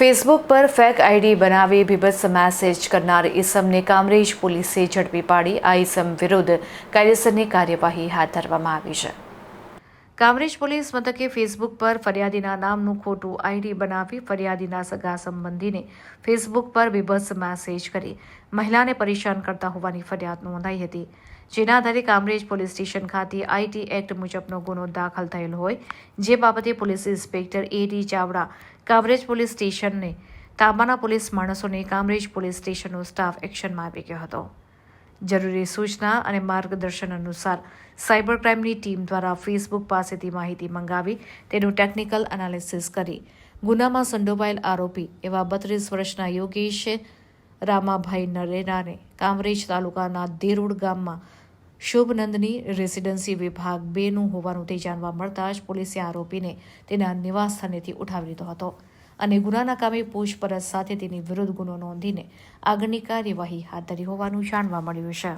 Facebook પર fake ID બનાવી બીભત્સ message કરનાર ઈસમને કામરેજ પોલીસે ઝડપી પાડી આ ઈસમ વિરુદ્ધ કાયદેસરની કાર્યવાહી હાથ ધરવામાં આવી છે. કામરેજ પોલીસ મથકે ફેસબુક પર ફરિયાદીના નામનું ખોટું આઈડી બનાવી ફરિયાદીના સગા સંબંધીને ફેસબુક પર બીભત્સ મેસેજ કરી. મહિલાને પરેશાન કરતા હોવાની ફરિયાદ નોંધાઈ હતી. જેના આધારે કામરેજ પોલીસ સ્ટેશન ખાતે આઈટી એક્ટ મુજબનો ગુનો દાખલ થયેલ હોય, જે બાબતે police inspector A D Chavda Kamrej police સ્ટેશનને તાંબાના પોલીસ માણસોને કામરેજ પોલીસ સ્ટેશનનો સ્ટાફ એક્શનમાં આવી ગયો હતો. જરૂરી સૂચના અને માર્ગદર્શન અનુસાર સાયબર ક્રાઇમની ટીમ દ્વારા ફેસબુક પાસેથી માહિતી મંગાવી તેનું ટેકનિકલ એનાલિસિસ કરી. ગુનામાં સંડોવાયેલ આરોપી એવા બત્રીસ વર્ષના યોગેશ રામાભાઈ નરેનાને કામરેજ તાલુકાના દેરોડ ગામમાં શુભનંદની રેસિડેન્સી વિભાગ બેનું હોવાનું તે જાણવા મળતા જ પોલીસે આરોપીને તેના નિવાસસ્થાનેથી ઉઠાવી લીધો હતો. અને ગુનાના કામે પૂછપરછ સાથે તેની વિરુદ્ધ ગુનો નોંધીને આગળની કાર્યવાહી હાથ ધરી હોવાનું જાણવા મળ્યું છે.